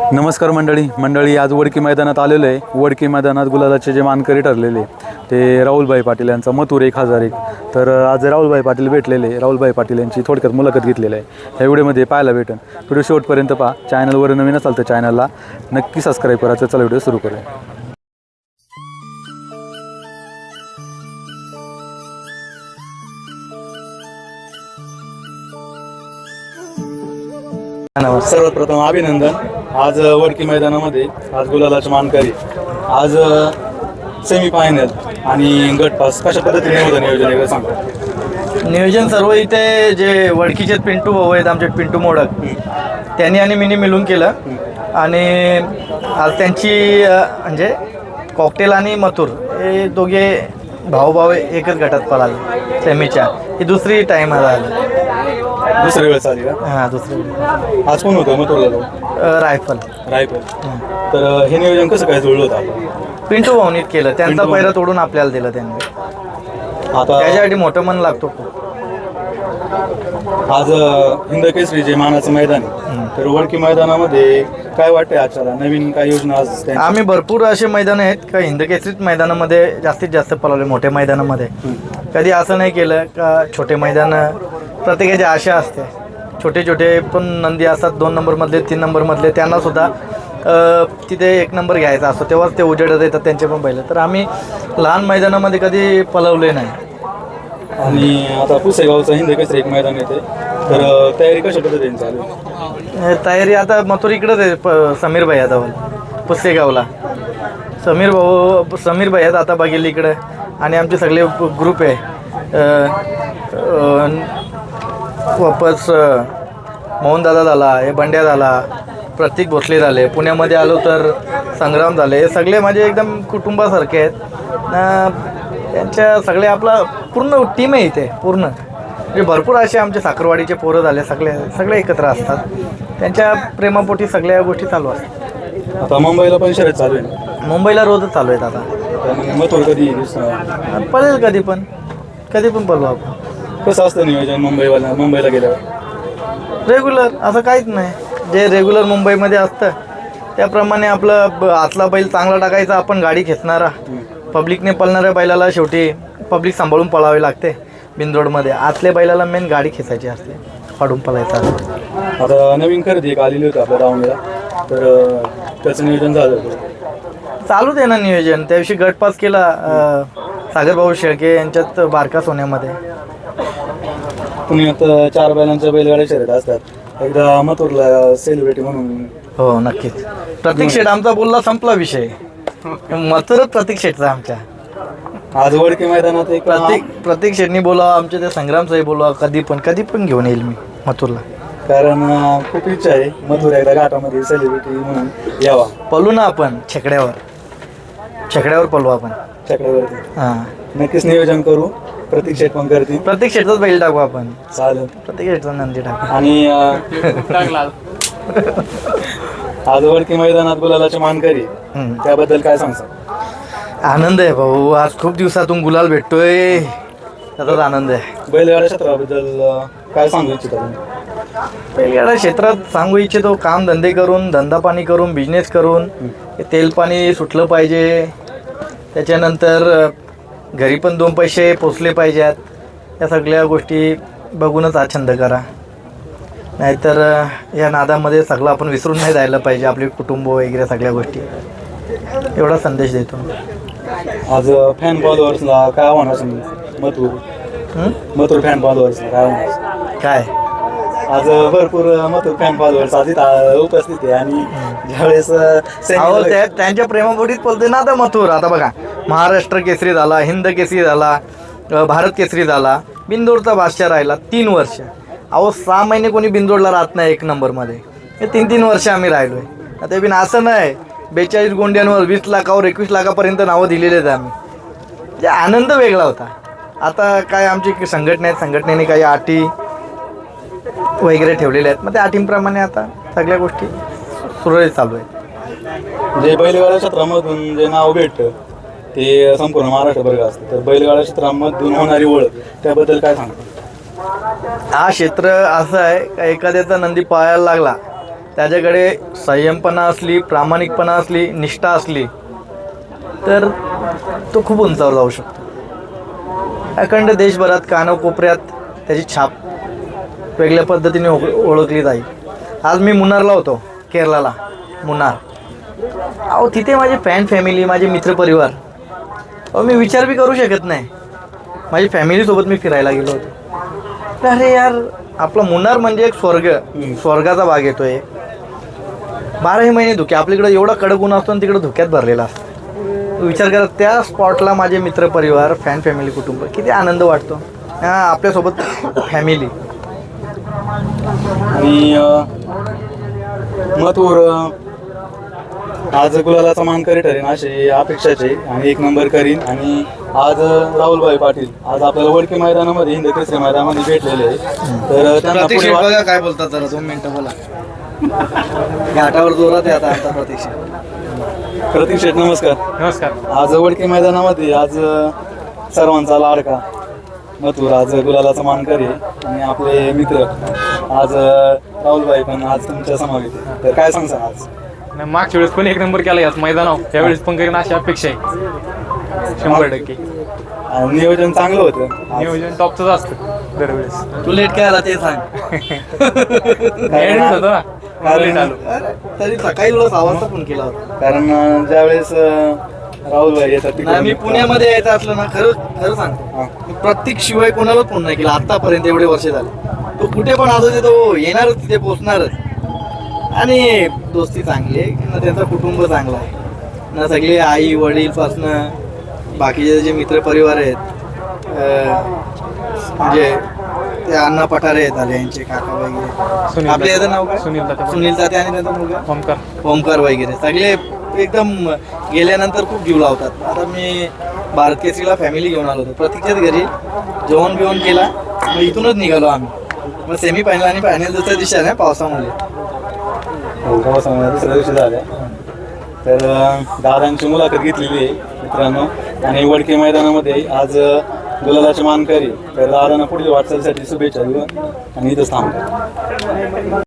नमस्कार मंडळी. मंडळी आज वडकी मैदानात आलेलो आहे. वडकी मैदानात गुलालाचे जे मानकरी ठरलेले ते राहुलभाई पाटील यांचा मथुर एक हजार एक. तर आज राहुलभाई पाटील भेटलेले राहुलभाई पाटील यांची थोडक्यात मुलाखत घेतलेली आहे. ह्या व्हिडिओमध्ये पाहायला भेटेल व्हिडिओ शेवटपर्यंत पहा. चॅनलवर नवीन असाल तर चॅनलला नक्की सबस्क्राईब करायचं चला व्हिडिओ सुरू करूया. सर्वप्रथम अभिनंदन. आज वडकी मैदानामध्ये आज गुलालाचे मानकरी आज सेमी फायनल आणि गट पास कशा पद्धतीने होतं नियोजन एकदा सांगा. नियोजन सर्व इथे जे वडकीचे पिंटू भाऊ आहेत आमचे पिंटू मोडक त्यांनी आणि मीनी मिळून केलं. आणि आज त्यांची अ, म्हणजे कॉकटेल आणि मथुर हे दोघे भाऊ भाऊ एकच गटात पळाले सेमीच्या ही दुसरी टाईम आली. दुसऱ्या वेळेस आली का? हां दुसरी आज कोण होतं मग अ, रायफल. रायपूर तर हे नियोजन कसं काय जुळलं होतं आपलं? पिंटू भाऊनीत केलं. त्यांचा पिंटू पहिला तोडून आपल्याला दिलं त्यांनी. आता त्याच्यासाठी मोठं मन लागतो खूप. आज हिंद केसरी जे मानाचं मैदान आहे तर वडकी मैदानामध्ये काय वाटतंय आजच्याला? नवीन काय योजना आज त्यांची? आम्ही भरपूर असे मैदान आहेत का? हिंदकेसरीत मैदानामध्ये जास्तीत जास्त पळवले मोठ्या मैदानामध्ये. कधी असं नाही केलं का छोटे मैदान प्रत्येकाची आशा असते. छोटे छोटे पण नंदी असतात. दोन नंबरमधले तीन नंबरमधले त्यांना सुद्धा अ, तिथे एक नंबर घ्यायचा असतो. तेव्हाच ते उजेडत येतात त्यांचे पण बैल. तर आम्ही लहान मैदानामध्ये कधी पळवले नाही. आणि आता पुसेगावचं हिंद केसरी एक मैदान येते तर तयारी कशा पद्धतीने चालू तयारी आता मथुर इकडंच आहे प समीर भैया जवळ पुस्तेगावला. समीर भाऊ समीर भैयात आता बघेल इकडं. आणि आमचे सगळे ग्रुप आहे. वापस मोहन दादा झाला हे बंड्या झाला प्रतीक भोसले झाले पुण्यामध्ये आलो तर संग्राम झाले. हे सगळे माझे एकदम कुटुंबासारखे आहेत. अ, त्यांच्या सगळे आपला पूर्ण टीम आहे इथे पूर्ण. म्हणजे भरपूर असे आमचे साखरवाडीचे पोरं झाले सगळे सगळे एकत्र असतात. त्यांच्या प्रेमापोटी सगळ्या गोष्टी चालू असतात. आता मुंबईला पण शर्यत चालू आहे ना? मुंबईला रोजच चालू आहेत आता. कधी पळेल कधी पण. कधी पण पळू आपण. कसं असतं नियोजन मुंबईवाला? मुंबईला गेल्यावर? रेग्युलर असं काहीच नाही. जे रेग्युलर मुंबईमध्ये असतं त्याप्रमाणे आपलं ब- आतला बैल चांगला टाकायचा आपण गाडी खेचणारा पब्लिकने पळणाऱ्या बैलाला शेवटी पब्लिक सांभाळून पळावे लागते बिनरोडमध्ये. आतल्या बैलाला मेन गाडी खेचायची असते फाडून पळायचा. असतो आता नवीन खरेदी एक आलेली होती आपल्या दावणीला तर अं, त्याचं नियोजन झालं होतं. चालूच आहे ना नियोजन. त्या दिवशी गटपास केला अं, सागरभाऊ शेळके यांच्यात बारका सोन्यामध्ये. आता चार बैलांच्या बैलगाड्या शर्यत असतात. एकदा मथुरला सेलिब्रिटी म्हणून. हो नक्कीच. प्रतीक शेठ आमचा बोलला संपला विषय. मथुरच प्रतीक शेठचा आमच्या. आज वडके मैदानात एक प्रतीक प्रतीक शेठनी बोलावं आमचे ते संग्राम साहेब बोलावं कधी पण कधी पण घेऊन येईल मी मथुरला. कारण अं, खूप इच्छा आहे. मथुर एकदा घाटामध्ये सेलिब्रिटी म्हणून यावा. पळू ना आपण छकड्यावर. छकड्यावर पळू आपण. चकड्यावरती हां. नक्कीच नियोजन करू. प्रतीक शेट पण करतील प्रत्येक बैल टाकू आपण. चालेल. प्रत्येक नंदी टाकू. आणि अं, आज वडके मैदानात गुलालाचे मानकरी. हम्म. त्याबद्दल काय सांगता आनंद आहे भाऊ. आज खूप दिवसातून गुलाल भेटतोय. त्याचाच आनंद आहे. बैलगाड्या क्षेत्राबद्दल अं, काय सांगू इच्छिता तुम्ही? बैलगाडा क्षेत्रात सांगू इच्छितो काम धंदे करून धंदा पाणी करून बिझनेस करून हे तेल पाणी सुटलं पाहिजे. त्याच्यानंतर अ, घरी पण दोन पैसे पोचले पाहिजेत. या सगळ्या गोष्टी बघूनच हा छंद करा. नाहीतर या नादामध्ये सगळं आपण विसरून नाही जायला पाहिजे आपले कुटुंब वगैरे सगळ्या गोष्टी. एवढा संदेश देतो. आज फॅन फॉलोअर्सला काय आव्हान असेल? मथुर. हं? मथुर फॅन फॉलोअर्सला काय आव्हान? काय? आज भरपूर मथुर फॅन फॉलोअर्स आज इथं उपस्थित आहे. आणि ज्यावेळेस त्यांच्या प्रेमापोटीच बोलते ना आता मथुर. आता बघा. महाराष्ट्र केसरी झाला हिंद केसरी झाला भारत केसरी झाला बिंदोडचा बादशाह राहिला तीन वर्ष. अहो सहा महिने कोणी बिंदोडला राहत नाही एक नंबरमध्ये. हे तीन तीन वर्ष आम्ही राहिलो आहे आता बिन असं नाही बेचाळीस गोंड्यांवर वीस लाखावर एकवीस लाखापर्यंत नावं दिलेली आहेत आम्ही. म्हणजे आनंद वेगळा होता. आता काय आमची संघटना आहेत संघटनेने काही अटी वगैरे ठेवलेल्या आहेत. मग त्या अटींप्रमाणे आता सगळ्या गोष्टी सुरळीत चालू आहेत. जे बैलगाड्या क्षेत्रामधून जे नाव भेटतं ते संपूर्ण महाराष्ट्रभर असतं. तर बैलगाडा क्षेत्रामधून होणारी ओळख त्याबद्दल काय सांगतो? हा क्षेत्र असं आहे का एखाद्याचा नंदी पळायला लागला त्याच्याकडे संयमपणा असली प्रामाणिकपणा असली निष्ठा असली तर तो खूप उंचावर जाऊ शकतो. अखंड देशभरात कानाकोपऱ्यात त्याची छाप वेगळ्या पद्धतीने ओळ- ओळखली जाईल. आज मी मुन्नारला होतो केरलाला मुन्नार. अहो तिथे माझे फॅन फॅमिली माझे मित्रपरिवार अहो मी विचार बी करू शकत नाही. माझी फॅमिलीसोबत मी फिरायला गेलो होतो. अरे यार आपला मुन्नार म्हणजे एक स्वर्ग. स्वर्गाचा भाग येतो एक. बाराही महिने धुके. आपल्याकडे एवढा कडक ऊन असतो आणि तिकडे धुक्यात भरलेला असतो. विचार करा त्या स्पॉटला माझे मित्रपरिवार फॅन फॅमिली कुटुंब किती आनंद वाटतो. हा आपल्यासोबत फॅमिली आणि अ, आज गुलालाचा मानकरी ठरेन अशी अपेक्षाचे आणि एक नंबर करीन. आणि आज राहुलभाई पाटील आज आपल्याला वडके मैदानामध्ये हिंद केसरी मैदानामध्ये भेटलेले आहे. तर त्यांना प्रतीक पुढे शेट वा- बघा काय बोलतात जरा दोन मिनिटं बोला. घाटावर जोरात आहे आता आमचा प्रतीक शेट प्रतीक शेठ नमस्कार. नमस्कार. आज वडके मैदानामध्ये आज सर्वांचा लाडका मथुर आज गुलालाचा मानकरी आहे. आणि आपले मित्र आज राहुलभाई पण आज तुमच्या समावेश आहे. तर काय सांगसान आज? नाही, मागच्या वेळेस पण एक नंबर केला याच मैदानावर. यावेळेस पण करीन अशी अपेक्षा आहे. शंभर टक्के. आणि नियोजन चांगलं होतं. नियोजन टॉपचंच असतं दरवेळेस. तू लेट काय आला ते सांग. Edit होतं? ना कारण- आलो. तरी सकाळी तुला सहा वाजता फोन केला होता. कारण अं, ज्यावेळेस अं, राहुलभाई येतात नाही तिकडून मी पुण्यामध्ये यायचं असलं ना खरं खरं सांगतो. हा. मी प्रत्येक शिवाय कोणालाच फोन नाही केला. आतापर्यंत एवढे वर्ष झाले. तो कुठे पण असू दे तो येणारच तिथे पोचणारच. आणि दोस्ती चांगली आहे. ना त्यांचं कुटुंब चांगलं आहे. ना सगळे आई वडील पासनं बाकीचे जे मित्र परिवार आहेत म्हणजे ते अण्णा पठारे आहेत आले यांचे काका वगैरे. सुनील आपल्या याचं नाव. काय? सुनील. सुनील तात्या आणि त्यांचा मुलगा? ओमकार. ओमकार वगैरे. सगळे एकदम गेल्यानंतर खूप जीव लावतात. आता मी भारत केसरीला फॅमिली घेऊन आलो होतो. प्रत्येकच्याच घरी जेवण बिवण केला. मग इथूनच निघालो आम्ही. मग सेमी फायनल आणि फायनल दुसऱ्या दिवशी आहे ना पावसामुळे. हो, दुसऱ्या दिवशी झाल्या तर दादांची मुलाखत घेतलेली आहे मित्रांनो. आणि वडके मैदानामध्ये आज अं, गुलालाचे मानकरी. तर दादांना पुढील वाटचालीसाठी शुभेच्छा देऊ आणि इथंच थांबतो.